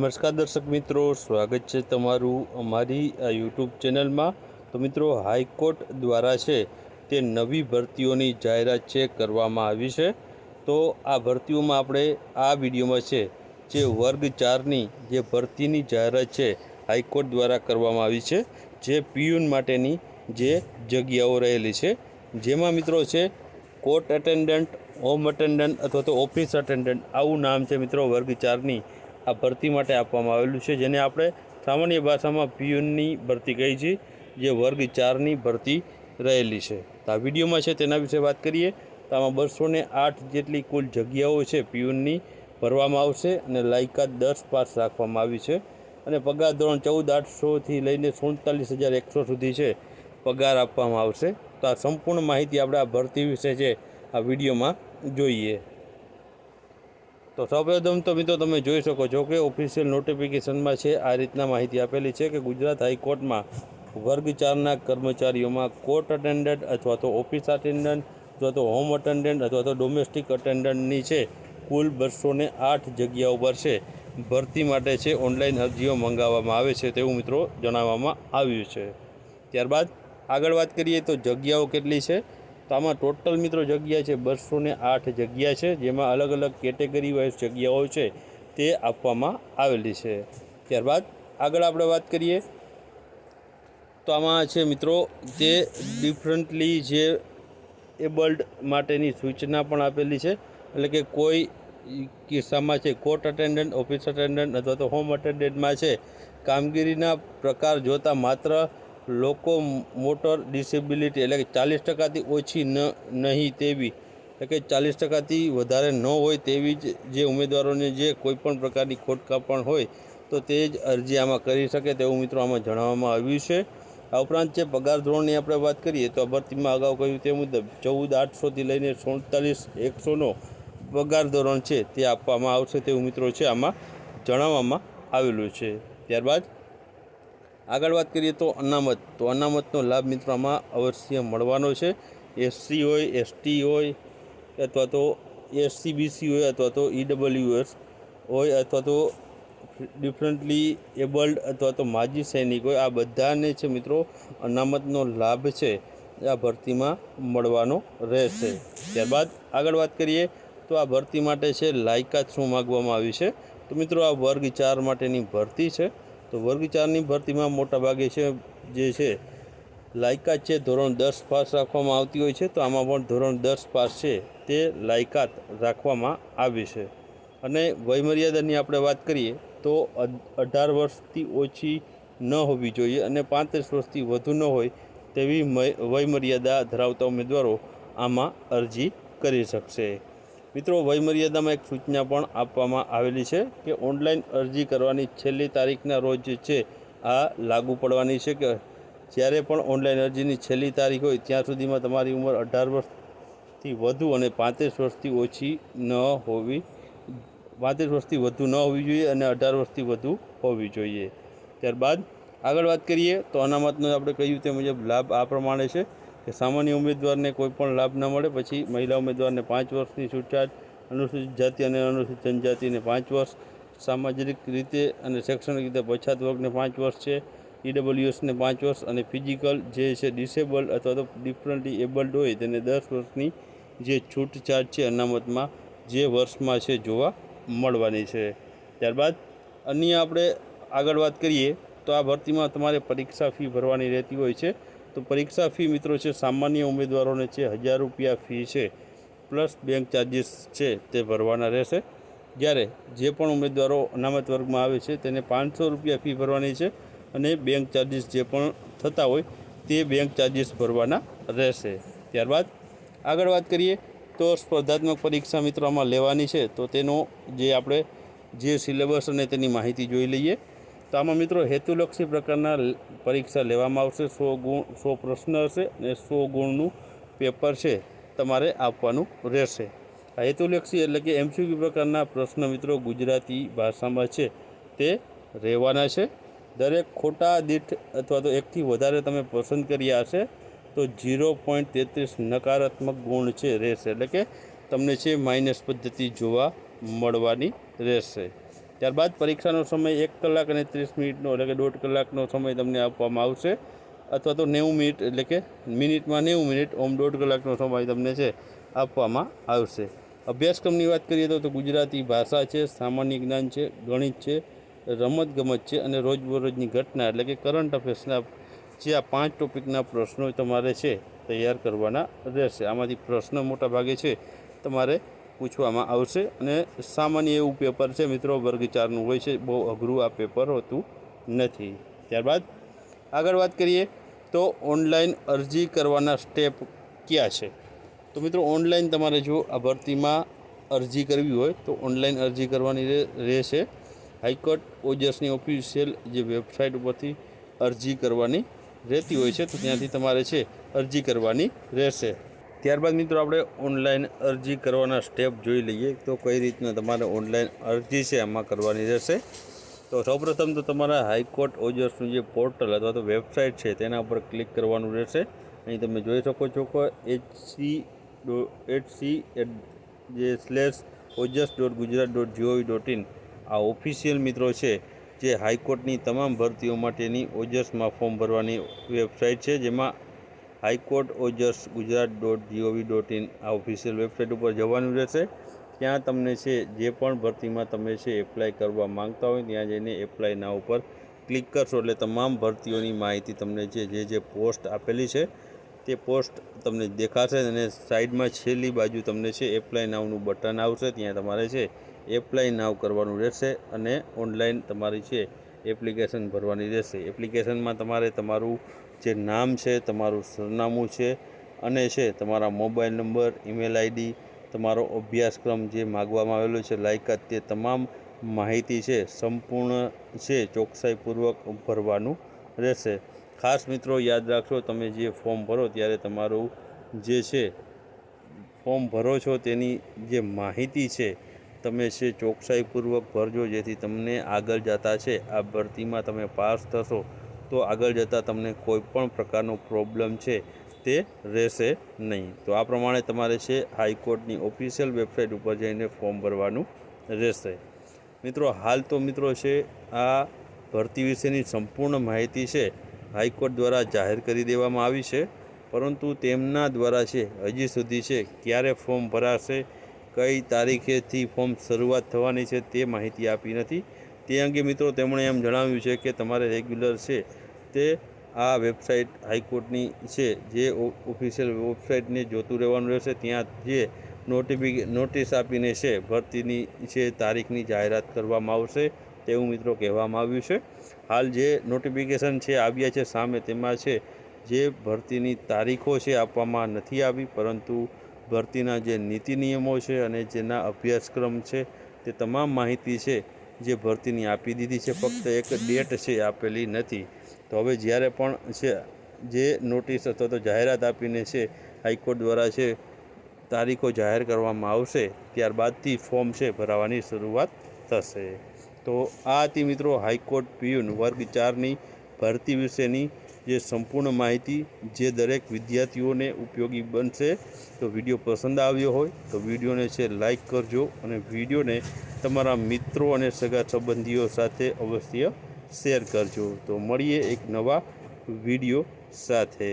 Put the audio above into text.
નમસ્કાર દર્શક મિત્રો, સ્વાગત છે તમારું અમારી યુટ્યુબ ચેનલમાં. તો મિત્રો, હાઈકોર્ટ દ્વારા છે તે નવી ભરતીઓની જાહેરાત છે, કરવામાં આવી છે. તો આ ભરતીઓમાં આપણે આ વિડીયોમાં છે જે વર્ગ ચારની જે ભરતીની જાહેરાત છે, હાઈકોર્ટ દ્વારા કરવામાં આવી છે, જે પિયુન માટેની જે જગ્યાઓ રહેલી છે. જેમાં મિત્રો છે, કોર્ટ એટેન્ડન્ટ, હોમ એટેન્ડન્ટ અથવા તો ઓફિસ એટેન્ડન્ટ, આવું નામ છે મિત્રો વર્ગ ચારની. આ ભરતી માટે આપવામાં આવેલું છે, જેને આપણે સામાન્ય ભાષામાં પીયુનની ભરતી કહી છે, જે વર્ગ ચારની ભરતી રહેલી છે. તો આ વિડીયોમાં છે તેના વિશે વાત કરીએ. તો આમાં બસો ને આઠ જેટલી કુલ જગ્યાઓ છે પીયુનની ભરવામાં આવશે અને લાયકાત દસ પાસ રાખવામાં આવી છે. અને પગાર ધોરણ ચૌદ આઠસોથી લઈને સુડતાલીસ હજાર એકસો સુધી છે પગાર આપવામાં આવશે. તો આ સંપૂર્ણ માહિતી આપણે આ ભરતી વિશે છે, આ વિડીયોમાં જોઈએ. તો સૌપ્રથમ તો મિત્રો તમે જોઈ શકો છો કે ઓફિશિયલ નોટિફિકેશનમાં છે, આ રીતના માહિતી આપેલી છે કે ગુજરાત હાઈકોર્ટમાં વર્ગ ચારના કર્મચારીઓમાં કોર્ટ અટેન્ડન્ટ અથવા તો ઓફિસ અટેન્ડન્ટ અથવા તો હોમ અટેન્ડન્ટ અથવા તો ડોમેસ્ટિક અટેન્ડન્ટની છે, કુલ બસો ને આઠ જગ્યાઓ પર છે. ભરતી માટે છે ઓનલાઈન અરજીઓ મંગાવવામાં આવે છે તેવું મિત્રો જણાવવામાં આવ્યું છે. ત્યારબાદ આગળ વાત કરીએ તો જગ્યાઓ કેટલી છે? તો આમાં ટોટલ મિત્રો જગ્યા છે બસો આઠ જગ્યા છે, જેમાં અલગ અલગ કેટેગરી વાઇઝ જગ્યાઓ છે તે આપવામાં આવેલી છે. ત્યારબાદ આગળ આપણે વાત કરીએ તો આમાં છે મિત્રો તે ડિફરન્ટલી જે એબલ્ડ માટેની સૂચના પણ આપેલી છે, એટલે કે કોઈ કિસ્સામાં છે કોર્ટ અટેન્ડન્ટ ઓફિસ અટેન્ડન્ટ અથવા તો હોમ અટેન્ડન્ટમાં છે, કામગીરીના પ્રકાર જોતાં માત્ર લોકો મોટર ડિસેબિલિટી એટલે કે ચાલીસ ટકાથી ઓછી ન, નહીં તેવી. એટલે કે ચાલીસ ટકાથી વધારે ન હોય તેવી જ જે ઉમેદવારોને જે કોઈપણ પ્રકારની ખોટકા પણ હોય, તો તે જ અરજી આમાં કરી શકે તેવું મિત્રો આમાં જણાવવામાં આવ્યું છે. આ ઉપરાંત જે પગાર ધોરણની આપણે વાત કરીએ, તો ભરતીમાં અગાઉ કહ્યું તે મુજબ ચૌદ આઠસોથી લઈને સુડતાલીસ એકસોનો પગાર ધોરણ છે તે આપવામાં આવશે તેવું મિત્રો છે આમાં જણાવવામાં આવેલું છે. ત્યારબાદ આગળ વાત કરીએ તો અનામત. તો અનામતનો લાભ મિત્રો આમાં અવશ્ય મળવાનો છે. એસસી હોય, એસટી હોય, અથવા તો એસસી, બીસી હોય, અથવા તો ઈડબલ્યુએસ હોય, અથવા તો ડિફરન્ટલી એબલ્ડ અથવા તો માજી સૈનિક હોય, આ બધાને છે મિત્રો અનામતનો લાભ છે. આ ભરતીમાં મળવાનો રહેશે. ત્યારબાદ આગળ વાત કરીએ તો આ ભરતી માટે છે લાયકાત શું માગવામાં આવી છે? તો મિત્રો આ વર્ગ ચાર માટેની ભરતી છે. તો વર્ગ ચારની ભરતીમાં મોટાભાગે છે, જે છે, લાયકાત છે, ધોરણ દસ પાસ રાખવામાં આવતી હોય છે, તો આમાં પણ ધોરણ દસ પાસ છે, તે લાયકાત રાખવામાં આવી છે. અને વયમર્યાદાની આપણે વાત કરીએ, તો અઢાર વર્ષથી ઓછી ન હોવી જોઈએ અને પાંત્રીસ વર્ષથી વધુ ન હોય, તેવી વયમર્યાદા ધરાવતા ઉમેદવારો આમાં અરજી કરી શકશે. મિત્રો, વયમર્યાદામાં એક સૂચના પણ આપવામાં આવેલી છે કે ઓનલાઈન અરજી કરવાની છેલ્લી તારીખના રોજ છે, આ લાગુ પડવાની છે કે જ્યારે પણ ઓનલાઈન અરજીની છેલ્લી તારીખ હોય, ત્યાં સુધીમાં તમારી ઉંમર અઢાર વર્ષથી વધુ અને પાંત્રીસ વર્ષથી ઓછી ન હોવી, પાંત્રીસ વર્ષથી વધુ ન હોવી જોઈએ અને અઢાર વર્ષથી વધુ હોવી જોઈએ. ત્યારબાદ આગળ વાત કરીએ, તો અનામતનો આપણે કહ્યું તે મુજબ લાભ આ પ્રમાણે છે. કે સામાન્ય ઉમેદવારને કોઈ પણ લાભ ન મળે. પછી મહિલા ઉમેદવારને પાંચ વર્ષની છૂટછાટ, અનુસૂચિત જાતિ અને અનુસૂચિત જનજાતિને પાંચ વર્ષ, સામાજિક રીતે અને શૈક્ષણિક રીતે પછાત વર્ગને પાંચ વર્ષ છે, ઈડબ્લ્યુએસને પાંચ વર્ષ અને ફિઝિકલ જે છે ડિસેબલ્ડ અથવા તો ડિફરન્ટલી એબલ્ડ હોય તેને દસ વર્ષની જે છૂટછાટ છે અનામતમાં જે વર્ષમાં છે જોવા મળવાની છે. ત્યારબાદ અન્ય આપણે આગળ વાત કરીએ તો આ ભરતીમાં તમારે પરીક્ષા ફી ભરવાની રહેતી હોય છે. તો પરીક્ષા ફી મિત્રો છે, સામાન્ય ઉમેદવારોને છે, હજાર રૂપિયા ફી છે, પ્લસ બેંક ચાર્જિસ છે તે ભરવાના રહેશે. જ્યારે જે પણ ઉમેદવારો અનામત વર્ગમાં આવે છે, તેને પાંચસો રૂપિયા ફી ભરવાની છે અને બેંક ચાર્જિસ જે પણ થતા હોય તે બેંક ચાર્જિસ ભરવાના રહેશે. ત્યારબાદ આગળ વાત કરીએ તો સ્પર્ધાત્મક પરીક્ષા મિત્રો આમાં લેવાની છે, તો તેનો જે આપણે જે સિલેબસ અને તેની માહિતી જોઈ લઈએ. તો આમાં મિત્રો હેતુલક્ષી પ્રકારના પરીક્ષા લેવામાં આવશે. સો ગુણ, સો પ્રશ્ન હશે અને સો ગુણનું પેપર છે તમારે આપવાનું રહેશે. આ હેતુલક્ષી એટલે કે એમસીક્યુ પ્રકારના પ્રશ્ન મિત્રો ગુજરાતી ભાષામાં છે તે રહેવાના છે. દરેક ખોટા દીઠ અથવા તો એકથી વધારે તમે પસંદ કર્યા હશે તો ઝીરો પોઈન્ટ તેત્રીસ નકારાત્મક ગુણ છે, રહેશે. એટલે કે તમને છે માઇનસ પદ્ધતિ જોવા મળવાની રહેશે. ત્યારબાદ પરીક્ષાનો સમય એક કલાક અને ત્રીસ મિનિટનો એટલે કે દોઢ કલાકનો સમય તમને આપવામાં આવશે. અથવા તો નેવું મિનિટ એટલે કે મિનિટમાં નેવું મિનિટ ઓમ દોઢ કલાકનો સમય તમને છે, આપવામાં આવશે. અભ્યાસક્રમની વાત કરીએ તો ગુજરાતી ભાષા છે, સામાન્ય જ્ઞાન છે, ગણિત છે રમતગમત છે અને રોજબરોજની ઘટના એટલે કે કરંટ અફેર્સના જે આ પાંચ ટોપિકના પ્રશ્નો તમારે છે, તૈયાર કરવાના રહેશે. આમાંથી પ્રશ્ન મોટા ભાગે છે, તમારે પૂછવામાં આવશે અને સામાન્ય એવું પેપર છે, મિત્રો વર્ગ ચારનું હોય છે, બહુ અઘરું આ પેપર હોતું નથી. ત્યારબાદ આગળ વાત કરીએ તો ઓનલાઈન અરજી કરવાના સ્ટેપ ક્યાં છે? તો મિત્રો, ઓનલાઈન તમારે જો આ ભરતીમાં અરજી કરવી હોય, તો ઓનલાઈન અરજી કરવાની રહે- રહેશે. હાઈકોર્ટ ઓજસની ઓફિશિયલ જે વેબસાઇટ ઉપરથી અરજી કરવાની રહેતી હોય છે, તો ત્યાંથી તમારે છે, અરજી કરવાની રહેશે. ત્યારબાદ મિત્રો આપણે ઓનલાઈન અરજી કરવાના સ્ટેપ જોઈ લઈએ તો કઈ રીતના તમારે ઓનલાઈન અરજી છે આમાં કરવાની રહેશે. તો સૌપ્રથમ તો તમારા હાઈકોર્ટ ઓજર્સનું જે પોર્ટલ અથવા તો વેબસાઇટ છે તેના ઉપર ક્લિક કરવાનું રહેશે. અહીં તમે જોઈ શકો છો કે એચસી ડો એચસી જે slash Ojas dot Gujarat dot GOV dot in આ ઓફિશિયલ મિત્રો છે જે હાઈકોર્ટની તમામ ભરતીઓ માટેની ઓજસમાં ફોર્મ ભરવાની વેબસાઇટ છે જેમાં high court ઓજર્સ Gujarat dot GOV dot in આ ઓફિશિયલ વેબસાઇટ ઉપર જવાનું રહેશે. ત્યાં તમને છે, જે પણ ભરતીમાં તમે છે એપ્લાય કરવા માંગતા હોય ત્યાં જઈને એપ્લાય ના ઉપર ક્લિક કરશો. એટલે તમામ ભરતીઓની માહિતી તમને છે, જે જે પોસ્ટ આપેલી છે, તે પોસ્ટ તમને દેખાશે અને સાઈડમાં છેલ્લી બાજુ તમને છે એપ્લાય નાવનું બટન આવશે. ત્યાં તમારે છે એપ્લાય નાવ કરવાનું રહેશે અને ઓનલાઈન તમારી છે એપ્લિકેશન ભરવાની રહેશે. એપ્લિકેશનમાં તમારે તમારું જે નામ છે, તમારું સરનામું છે અને છે તમારા મોબાઈલ નંબર, ઈમેલ આઈડી, તમારો અભ્યાસક્રમ જે માગવામાં આવેલો છે, લાયકાત તે તમામ માહિતી છે, સંપૂર્ણ છે, ચોકસાઈપૂર્વક ભરવાનું રહેશે. ખાસ મિત્રો, યાદ રાખશો તમે જે ફોર્મ ભરો ત્યારે તમારું જે છે, ફોર્મ ભરો છો તેની જે માહિતી છે, તમે છે ચોકસાઈપૂર્વક ભરજો, જેથી તમને આગળ જતા છે, આ ભરતીમાં તમે પાસ થશો. તો આગળ જતાં તમને કોઈ પણ પ્રકારનો પ્રોબ્લેમ છે, તે રહેશે નહીં. તો આ પ્રમાણે તમારે છે, હાઈકોર્ટની ઓફિશિયલ વેબસાઇટ ઉપર જઈને ફોર્મ ભરવાનું રહેશે. મિત્રો, હાલ તો મિત્રો છે, આ ભરતી વિશેની સંપૂર્ણ માહિતી છે, હાઈકોર્ટ દ્વારા જાહેર કરી દેવામાં આવી છે, પરંતુ તેમના દ્વારા છે, હજી સુધી છે, ક્યારે ફોર્મ ભરાશે, કઈ તારીખેથી ફોર્મ શરૂઆત થવાની છે તે માહિતી આપી નથી. તે અંગે મિત્રો તેમણે એમ જણાવ્યું છે કે તમારે રેગ્યુલર છે તે આ વેબસાઇટ હાઈકોર્ટની છે, જે ઓફિશિયલ વેબસાઇટને જોતું રહેવાનું રહેશે. ત્યાં જે નોટિફિકે, નોટિસ આપીને છે, ભરતીની છે તારીખની જાહેરાત કરવામાં આવશે તેવું મિત્રો કહેવામાં આવ્યું છે. હાલ જે નોટિફિકેશન છે આવ્યા છે સામે તેમાં છે, જે ભરતીની તારીખો છે આપવામાં નથી આવી, પરંતુ ભરતીના જે નીતિ નિયમો છે અને જેના અભ્યાસક્રમ છે તે તમામ માહિતી છે જે ભરતીની આપી દીધી છે, ફક્ત એક ડેટ છે આપેલી નથી. તો હવે જ્યારે પણ છે, જે નોટિસ અથવા તો જાહેરાત આપીને છે, હાઈકોર્ટ દ્વારા છે, તારીખો જાહેર કરવામાં આવશે, ત્યારબાદથી ફોર્મ છે ભરાવાની શરૂઆત થશે. તો આ હતી મિત્રો હાઈકોર્ટ પીયુન વર્ગ ચારની ભરતી વિશેની જે સંપૂર્ણ માહિતી જે દરેક વિદ્યાર્થીઓને ઉપયોગી બનશે. તો વીડિયો પસંદ આવ્યો હોય તો વિડીયોને છે લાઈક કરજો અને વિડીયોને તમારા મિત્રો અને સગા સંબંધીઓ સાથે અવશ્ય શેર કરજો. તો મળીએ એક નવા વીડિયો સાથે.